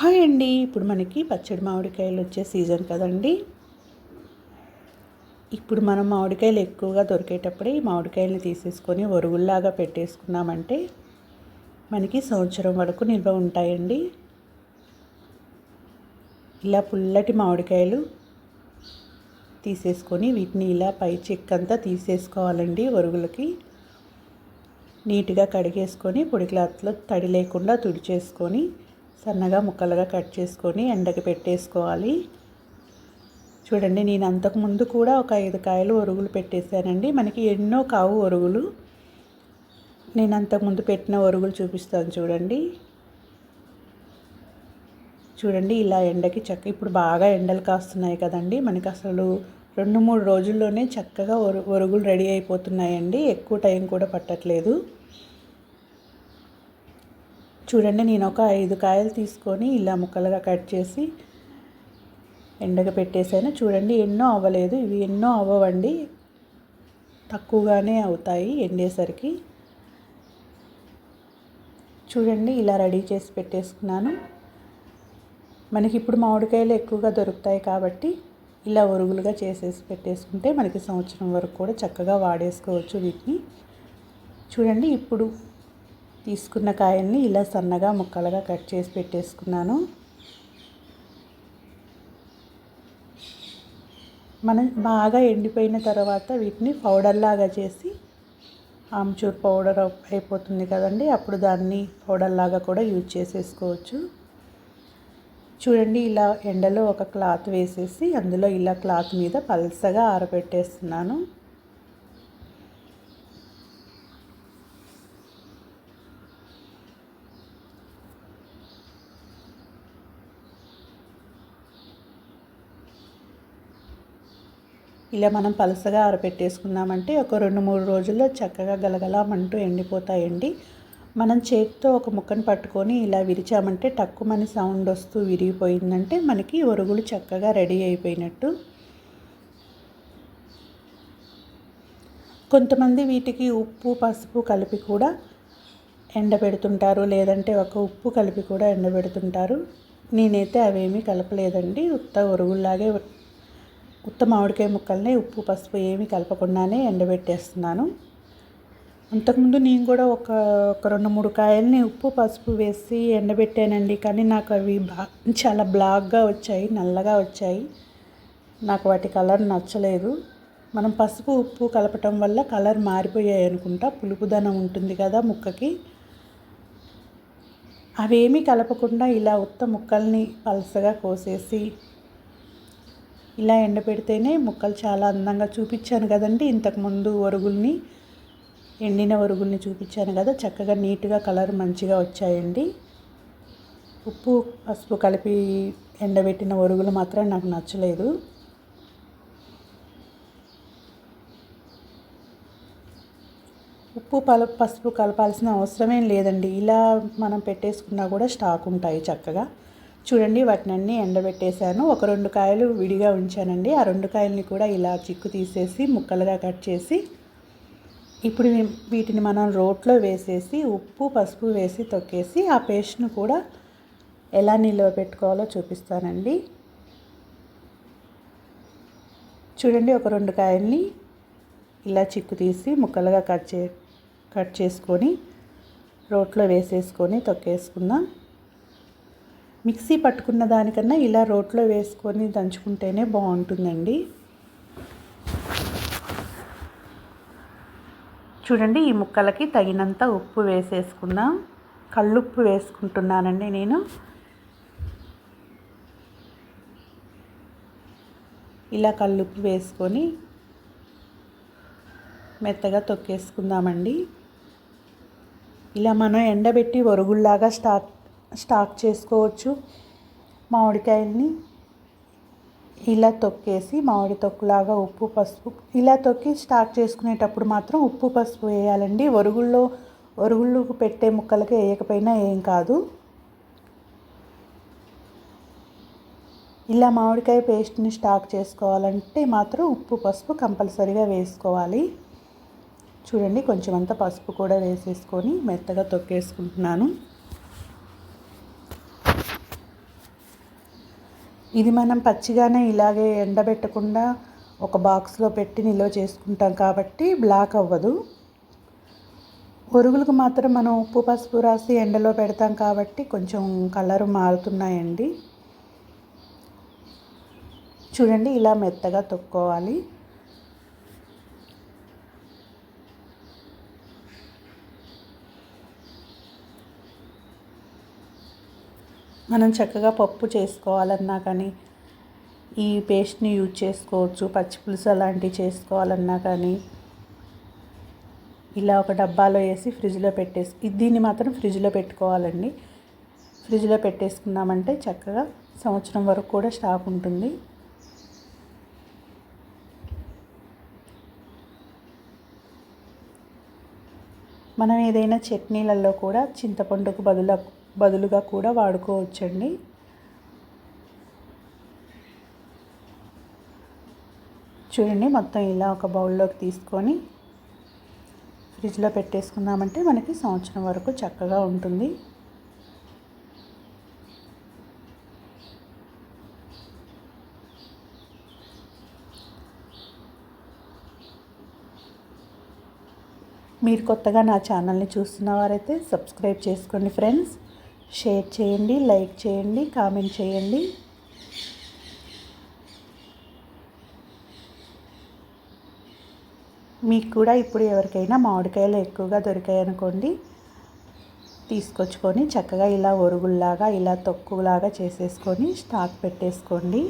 Hi అండి. ఇప్పుడు మనకి పచ్చడి మామిడికాయలు వచ్చే సీజన్ కదండి. ఇప్పుడు మనం మామిడికాయలు ఎక్కువగా దొరికేటప్పుడే ఈ మామిడికాయలు తీసేసుకొని ఒరుగుల్లాగా పెట్టేసుకున్నామంటే మనకి సంవత్సరం వరకు నిల్వ ఉంటాయండి. ఇలా పుల్లటి మామిడికాయలు తీసేసుకొని వీటిని ఇలా పై చెక్కంతా తీసేసుకోవాలండి ఒరుగులకి. నీట్గా కడిగేసుకొని పొడి క్లాత్లో తడి లేకుండా తుడిచేసుకొని సన్నగా ముక్కలుగా కట్ చేసుకొని ఎండకి పెట్టేసుకోవాలి. చూడండి నేను అంతకుముందు కూడా ఒక ఐదు కాయలు ఒరుగులు పెట్టేశానండి. మనకి ఎన్నో కావు ఒరుగులు. నేను అంతకుముందు పెట్టిన ఒరుగులు చూపిస్తాను చూడండి. చూడండి ఇలా ఎండకి చక్క ఇప్పుడు బాగా ఎండలు కాస్తున్నాయి కదండి. మనకి అసలు రెండు మూడు రోజుల్లోనే చక్కగా ఒరు ఒరుగులు రెడీ అయిపోతున్నాయండి. ఎక్కువ టైం కూడా పట్టట్లేదు. చూడండి నేను ఒక ఐదు కాయలు తీసుకొని ఇలా ముక్కలుగా కట్ చేసి ఎండగా పెట్టేశాను. చూడండి ఎన్నో అవ్వలేదు. ఇవి ఎన్నో అవ్వవండి. తక్కువగానే అవుతాయి ఎండేసరికి. చూడండి ఇలా రెడీ చేసి పెట్టేసుకున్నాను. మనకి ఇప్పుడు మామిడికాయలు ఎక్కువగా దొరుకుతాయి కాబట్టి ఇలా ఒరుగులుగా చేసేసి పెట్టేసుకుంటే మనకి సంవత్సరం వరకు కూడా చక్కగా వాడేసుకోవచ్చు వీటిని. చూడండి ఇప్పుడు తీసుకున్న కాయల్ని ఇలా సన్నగా ముక్కలుగా కట్ చేసి పెట్టేసుకున్నాను. మనం బాగా ఎండిపోయిన తర్వాత వీటిని పౌడర్లాగా చేసి ఆమ్చూర్ పౌడర్ అయిపోతుంది కదండి అప్పుడు దాన్ని పౌడర్లాగా కూడా యూజ్ చేసేసుకోవచ్చు. చూడండి ఇలా ఎండలో ఒక క్లాత్ వేసేసి అందులో ఇలా క్లాత్ మీద పలసగా ఆరబెట్టేస్తున్నాను. ఇలా మనం పలసగా ఆరబెట్టేసుకున్నామంటే ఒక రెండు మూడు రోజుల్లో చక్కగా గలగలామంటూ ఎండిపోతాయండి. మనం చేతితో ఒక ముక్కను పట్టుకొని ఇలా విరిచామంటే టక్కుమని సౌండ్ వస్తూ విరిగిపోయిందంటే మనకి ఒరుగులు చక్కగా రెడీ అయిపోయినట్టు. కొంతమంది వీటికి ఉప్పు పసుపు కలిపి కూడా ఎండబెడుతుంటారు లేదంటే ఒక ఉప్పు కలిపి కూడా ఎండబెడుతుంటారు. నేనైతే అవేమీ కలపలేదండి. ఉత్త ఒరుగుల్లాగే ఉత్త మామిడికాయ ముక్కల్ని ఉప్పు పసుపు ఏమీ కలపకుండానే ఎండబెట్టేస్తున్నాను. అంతకుముందు నేను కూడా ఒక ఒక రెండు మూడు కాయల్ని ఉప్పు పసుపు వేసి ఎండబెట్టానండి. కానీ నాకు అవి బా చాలా బ్లాక్గా వచ్చాయి నల్లగా వచ్చాయి. నాకు వాటి కలర్ నచ్చలేదు. మనం పసుపు ఉప్పు కలపటం వల్ల కలర్ మారిపోయాయి అనుకుంటా. పులుపుదనం ఉంటుంది కదా ముక్కకి. అవేమీ కలపకుండా ఇలా ఉత్త ముక్కల్ని పలసగా కోసేసి ఇలా ఎండబెడితేనే ముక్కలు చాలా అందంగా చూపించాను కదండి. ఇంతకుముందు ఒరుగుల్ని ఎండిన ఒరుగుల్ని చూపించాను కదా. చక్కగా నీట్గా కలర్ మంచిగా వచ్చాయండి. ఉప్పు పసుపు కలిపి ఎండబెట్టిన ఒరుగులు మాత్రం నాకు నచ్చలేదు. ఉప్పు పల పసుపు కలపాల్సిన అవసరమేం లేదండి. ఇలా మనం పెట్టేసుకున్నా కూడా స్టాక్ ఉంటాయి చక్కగా. చూడండి వాటిని అన్నీ ఎండబెట్టేశాను. ఒక రెండు కాయలు విడిగా ఉంచానండి. ఆ రెండు కాయలని కూడా ఇలా చిక్కు తీసేసి ముక్కలుగా కట్ చేసి ఇప్పుడు వీటిని మనం రోట్లో వేసేసి ఉప్పు పసుపు వేసి తొక్కేసి ఆ పేస్ట్ను కూడా ఎలా నిల్వ పెట్టుకోవాలో చూపిస్తానండి. చూడండి ఒక రెండు కాయల్ని ఇలా చిక్కు తీసి ముక్కలుగా కట్ చే కట్ చేసుకొని రోట్లో వేసేసుకొని తొక్కేసుకుందాం. మిక్సీ పట్టుకున్న దానికన్నా ఇలా రోట్లో వేసుకొని దంచుకుంటేనే బాగుంటుందండి. చూడండి ఈ ముక్కలకి తగినంత ఉప్పు వేసేసుకుందాం. కళ్ళుప్పు వేసుకుంటున్నానండి నేను. ఇలా కళ్ళుప్పు వేసుకొని మెత్తగా తొక్కేసుకుందామండి. ఇలా మనం ఎండబెట్టి ఒరుగుల్లాగా స్టార్ట్ స్టాక్ చేసుకోవచ్చు. మామిడికాయల్ని ఇలా తొక్కేసి మామిడి తొక్కులాగా ఉప్పు పసుపు ఇలా తొక్కి స్టాక్ చేసుకునేటప్పుడు మాత్రం ఉప్పు పసుపు వేయాలండి. ఒరుగుల్లో ఒరుగుళ్ళు పెట్టే ముక్కలకి వేయకపోయినా ఏం కాదు. ఇలా మామిడికాయ పేస్ట్ని స్టాక్ చేసుకోవాలంటే మాత్రం ఉప్పు పసుపు కంపల్సరీగా వేసుకోవాలి. చూడండి కొంచెం అంత పసుపు కూడా వేసేసుకొని మెత్తగా తొక్కేసుకుంటున్నాను. ఇది మనం పచ్చిగానే ఇలాగే ఎండబెట్టకుండా ఒక బాక్స్లో పెట్టి నిల్వ చేసుకుంటాం కాబట్టి బ్లాక్ అవ్వదు. ఒరుగులకు మాత్రం మనం ఉప్పు పసుపు రాసి ఎండలో పెడతాం కాబట్టి కొంచెం కలర్ మారుతున్నాయండి. చూడండి ఇలా మెత్తగా తొక్కోవాలి. మనం చక్కగా పప్పు చేసుకోవాలన్నా కానీ ఈ పేస్ట్ని యూజ్ చేసుకోవచ్చు పచ్చి పులుసు అలాంటివి చేసుకోవాలన్నా కానీ. ఇలా ఒక డబ్బాలో వేసి ఫ్రిడ్జ్లో పెట్టేసి దీన్ని మాత్రం ఫ్రిడ్జ్లో పెట్టుకోవాలండి. ఫ్రిడ్జ్లో పెట్టేసుకున్నామంటే చక్కగా సంవత్సరం వరకు కూడా స్టాక్ ఉంటుంది. మనం ఏదైనా చట్నీలలో కూడా చింతపండుకు బదులు బదులుగా కూడా వాడుకోవచ్చండి. చూడండి మొత్తం ఇలా ఒక బౌల్లోకి తీసుకొని ఫ్రిడ్జ్లో పెట్టేసుకున్నామంటే మనకి సంవత్సరం వరకు చక్కగా ఉంటుంది. మీరు కొత్తగా నా ఛానల్ని చూస్తున్న వారైతే సబ్స్క్రైబ్ చేసుకోండి ఫ్రెండ్స్. షేర్ చేయండి లైక్ చేయండి కామెంట్ చేయండి. మీకు కూడా ఇప్పుడు ఎవరికైనా మామిడికాయలు ఎక్కువగా దొరికాయి అనుకోండి తీసుకొచ్చుకొని చక్కగా ఇలా ఒరుగుల్లాగా ఇలా తొక్కులాగా చేసేసుకొని స్టాక్ పెట్టేసుకోండి.